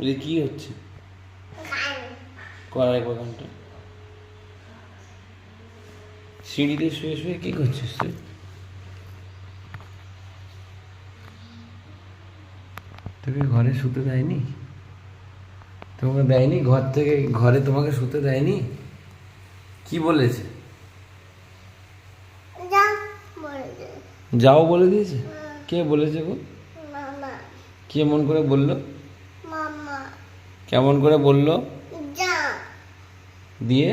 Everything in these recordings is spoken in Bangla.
বলি কি হচ্ছে? কড়াই বাগানটা সিঁড়িতে শুয়ে শুয়ে কি করছিস তুই? তোকে ঘরে শুতে দেয়নি? তোমাকে দেয়নি? ঘর থেকে ঘরে তোমাকে শুতে দেয়নি? কি বলেছে? যাও বলে দিয়েছে? কে বলেছে গো? কে মন করে বলল? কেমন করে বলল? দিয়ে?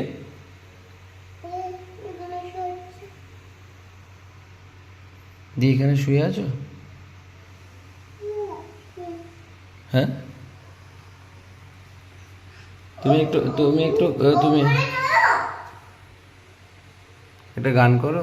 দিয়ে এখানে শুয়ে আছো? হ্যাঁ? তুমি একটু তুমি একটু তুমি একটা গান করো।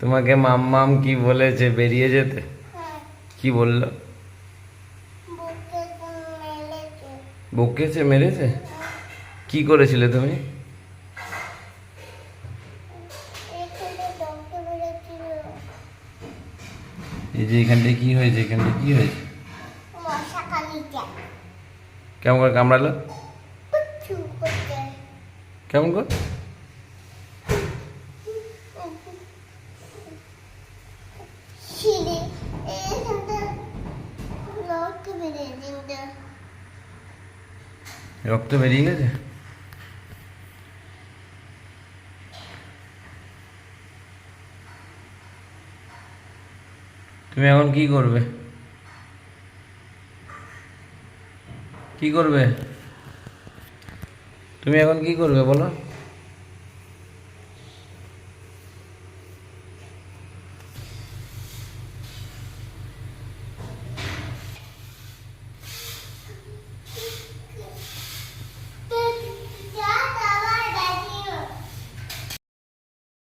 তোমাকে মাম্মাম কি বলেছে বেরিয়ে যেতে? হ্যাঁ। কি বলল? বকেছে মেরেছে কি করেছিলে তুমি? এই যে এখানটায় কি হয়েছে? এখানটায় কি হয়েছে? কেমন করে কামড়ালো? কেমন করে সিঁড়ি এখানটা রক্ত বেরিয়ে দিনটা রক্ত বেরিয়ে গেছে? তুমি এখন কি করবে? কি করবে? তুমি এখন কি করবে বলো?